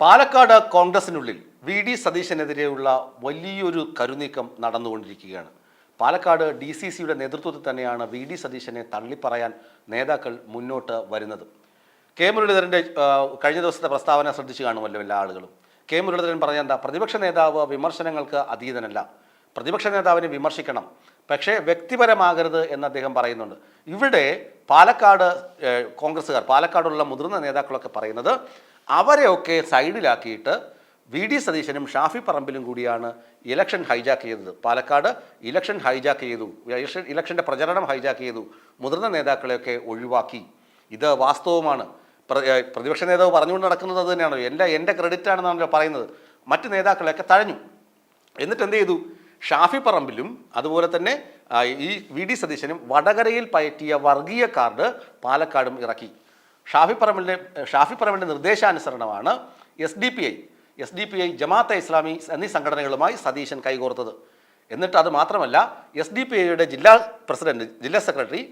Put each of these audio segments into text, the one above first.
പാലക്കാട് കോൺഗ്രസിനുള്ളിൽ V D സതീശനെതിരെയുള്ള വലിയൊരു കരുനീക്കം നടന്നുകൊണ്ടിരിക്കുകയാണ്. പാലക്കാട് ഡി സി സിയുടെ നേതൃത്വത്തിൽ തന്നെയാണ് വി ഡി സതീശനെ തള്ളിപ്പറയാൻ നേതാക്കൾ മുന്നോട്ട് വരുന്നത്. കെ മുരളീധരന്റെ കഴിഞ്ഞ ദിവസത്തെ പ്രസ്താവന ശ്രദ്ധിച്ചു കാണുമല്ലോ എല്ലാ ആളുകളും. കെ മുരളീധരൻ പറഞ്ഞ എന്താ പ്രതിപക്ഷ നേതാവ് വിമർശനങ്ങൾക്ക് അതീതനല്ല. പ്രതിപക്ഷ നേതാവിനെ വിമർശിക്കണം പക്ഷേ വ്യക്തിപരമാകരുത് എന്ന് അദ്ദേഹം പറയുന്നുണ്ട്. ഇവിടെ പാലക്കാട് കോൺഗ്രസ്സുകാർ പാലക്കാടുള്ള മുതിർന്ന നേതാക്കളൊക്കെ പറയുന്നത് അവരെയൊക്കെ സൈഡിലാക്കിയിട്ട് വി ഡി സതീശനും ഷാഫി പറമ്പിലും കൂടിയാണ് ഇലക്ഷൻ ഹൈജാക്ക് ചെയ്തത്. പാലക്കാട് ഇലക്ഷൻ ഹൈജാക്ക് ചെയ്തു. ഇലക്ഷൻ ഇലക്ഷന്റെ പ്രചരണം ഹൈജാക്ക് ചെയ്തു. മുതിർന്ന നേതാക്കളെയൊക്കെ ഒഴിവാക്കി. ഇത് വാസ്തവമാണ്. പ്രതിപക്ഷ നേതാവ് പറഞ്ഞുകൊണ്ട് നടക്കുന്നത് അത് തന്നെയാണല്ലോ. എന്റെ എന്റെ ക്രെഡിറ്റ് ആണെന്നാണല്ലോ പറയുന്നത്. മറ്റ് നേതാക്കളെയൊക്കെ തഴഞ്ഞു. എന്നിട്ട് എന്ത് ചെയ്തു? ഷാഫി പറമ്പിലും അതുപോലെ തന്നെ ഈ വി ഡി സതീശനും വടകരയിൽ പയറ്റിയ വർഗീയ കാർഡ് പാലക്കാടും ഇറക്കി. ഷാഫി പറമ്പിന്റെ ഷാഫി പറമ്പിന്റെ നിർദ്ദേശാനുസരണമാണ് S D P I S D P I Jamaate Islami എന്നീ സംഘടനകളുമായി സതീശൻ കൈകോർത്തത്. എന്നിട്ട് അത് മാത്രമല്ല എസ് ഡി പി ഐയുടെ ജില്ലാ പ്രസിഡന്റ് ജില്ലാ സെക്രട്ടറി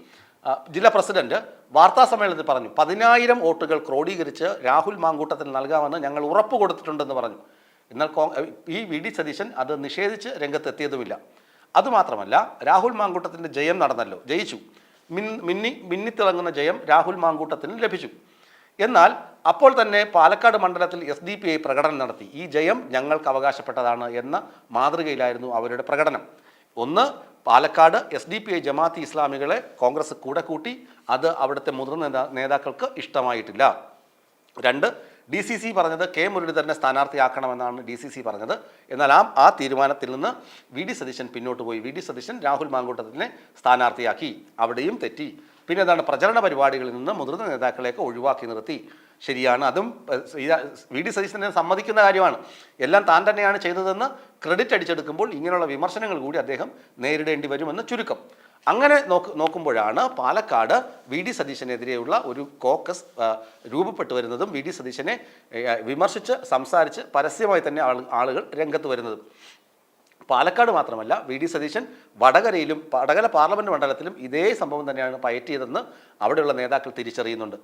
ജില്ലാ പ്രസിഡന്റ് വാർത്താ സമ്മേളനത്തിൽ പറഞ്ഞു പതിനായിരം വോട്ടുകൾ ക്രോഡീകരിച്ച് രാഹുൽ മാങ്കൂട്ടത്തിന് നൽകാമെന്ന് ഞങ്ങൾ ഉറപ്പ് കൊടുത്തിട്ടുണ്ടെന്ന് പറഞ്ഞു. എന്നാൽ ഈ വി ഡി സതീശൻ അത് നിഷേധിച്ച് രംഗത്തെത്തിയതുമില്ല. അതുമാത്രമല്ല രാഹുൽ മാങ്കൂട്ടത്തിന്റെ ജയം നടന്നല്ലോ ജയിച്ചു. മിൻ മിന്നി മിന്നിത്തിളങ്ങുന്ന ജയം രാഹുൽ മാങ്കൂട്ടത്തിന് ലഭിച്ചു. എന്നാൽ അപ്പോൾ തന്നെ പാലക്കാട് മണ്ഡലത്തിൽ എസ് ഡി പി ഐ പ്രകടനം നടത്തി. ഈ ജയം ഞങ്ങൾക്ക് അവകാശപ്പെട്ടതാണ് എന്ന മാതൃകയിലായിരുന്നു അവരുടെ പ്രകടനം. ഒന്ന് Palakkad S D P I Jamaat ഇസ്ലാമികളെ Congress കൂടെ കൂട്ടി. അത് അവിടുത്തെ മുതിർന്ന നേതാക്കൾക്ക് ഇഷ്ടമായിട്ടില്ല. രണ്ട് ഡി സി സി പറഞ്ഞത് കെ മുരളീധരനെ സ്ഥാനാർത്ഥിയാക്കണമെന്നാണ് ഡി സി സി പറഞ്ഞത്. എന്നാൽ ആ ആ തീരുമാനത്തിൽ നിന്ന് വി ഡി സതീശൻ പിന്നോട്ട് പോയി. വി ഡി സതീശൻ രാഹുൽ മാങ്കൂട്ടത്തിനെ സ്ഥാനാർത്ഥിയാക്കി. അവിടെയും തെറ്റി. പിന്നെ എന്താണ്? പ്രചരണ പരിപാടികളിൽ നിന്ന് മുതിർന്ന നേതാക്കളെയൊക്കെ ഒഴിവാക്കി നിർത്തി. ശരിയാണ്. അതും വി ഡി സതീശനെ സമ്മതിക്കുന്ന കാര്യമാണ്. എല്ലാം താൻ തന്നെയാണ് ചെയ്തതെന്ന് ക്രെഡിറ്റ് അടിച്ചെടുക്കുമ്പോൾ ഇങ്ങനെയുള്ള വിമർശനങ്ങൾ കൂടി അദ്ദേഹം നേരിടേണ്ടി വരുമെന്ന് ചുരുക്കം. അങ്ങനെ നോക്ക് നോക്കുമ്പോഴാണ് പാലക്കാട് വി ഡി സതീശനെതിരെയുള്ള ഒരു കോക്കസ് രൂപപ്പെട്ടു വരുന്നതും വി ഡി സതീശനെ വിമർശിച്ച് സംസാരിച്ച് പരസ്യമായി തന്നെ ആൾ ആളുകൾ രംഗത്ത് വരുന്നതും. പാലക്കാട് മാത്രമല്ല വി ഡി സതീശൻ വടകരയിലും വടകര പാർലമെന്റ് മണ്ഡലത്തിലും ഇതേ സംഭവം തന്നെയാണ് പയറ്റിയതെന്ന് അവിടെയുള്ള നേതാക്കൾ തിരിച്ചറിയുന്നുണ്ട്.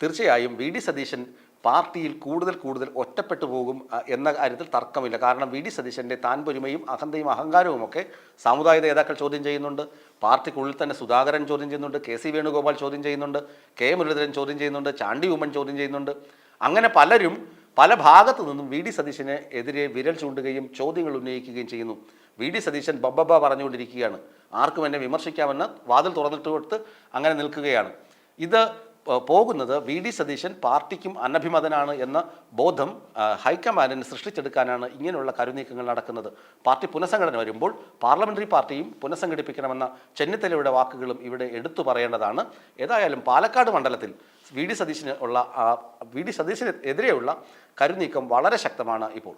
തീർച്ചയായും വി ഡി സതീശൻ പാർട്ടിയിൽ കൂടുതൽ കൂടുതൽ ഒറ്റപ്പെട്ടു പോകും എന്ന കാര്യത്തിൽ തർക്കമില്ല. കാരണം വി ഡി സതീശന്റെ താൻപൊരുമയും അഹന്തയും അഹങ്കാരവും ഒക്കെ സാമുദായ നേതാക്കൾ ചോദ്യം ചെയ്യുന്നുണ്ട്. പാർട്ടിക്കുള്ളിൽ തന്നെ സുധാകരൻ ചോദ്യം ചെയ്യുന്നുണ്ട് കെ സി വേണുഗോപാൽ ചോദ്യം ചെയ്യുന്നുണ്ട് കെ മുരളീധരൻ ചോദ്യം ചെയ്യുന്നുണ്ട് ചാണ്ടി ഉമ്മൻ ചോദ്യം ചെയ്യുന്നുണ്ട്. അങ്ങനെ പലരും പല ഭാഗത്തു നിന്നും വി ഡി സതീശന് എതിരെ വിരൽ ചൂണ്ടുകയും ചോദ്യങ്ങൾ ഉന്നയിക്കുകയും ചെയ്യുന്നു. വി ഡി സതീശൻ ബബ്ബബ പറഞ്ഞുകൊണ്ടിരിക്കുകയാണ്. ആർക്കും എന്നെ വിമർശിക്കാമെന്ന് വാതിൽ തുറന്നിട്ട് കൊടുത്ത് അങ്ങനെ നിൽക്കുകയാണ്. ഇത് പോകുന്നത് വി ഡി സതീശൻ പാർട്ടിക്കും അനഭിമതനാണ് എന്ന ബോധം ഹൈക്കമാൻഡിന് സൃഷ്ടിച്ചെടുക്കാനാണ് ഇങ്ങനെയുള്ള കരുനീക്കങ്ങൾ നടക്കുന്നത്. പാർട്ടി പുനഃസംഘടന വരുമ്പോൾ പാർലമെന്ററി പാർട്ടിയും പുനഃസംഘടിപ്പിക്കണമെന്ന ചെന്നിത്തലയുടെ വാക്കുകളും ഇവിടെ എടുത്തു പറയേണ്ടതാണ്. ഏതായാലും പാലക്കാട് മണ്ഡലത്തിൽ വി ഡി സതീശന് ഉള്ള വി ഡി സതീശന് എതിരെയുള്ള കരുനീക്കം വളരെ ശക്തമാണ് ഇപ്പോൾ.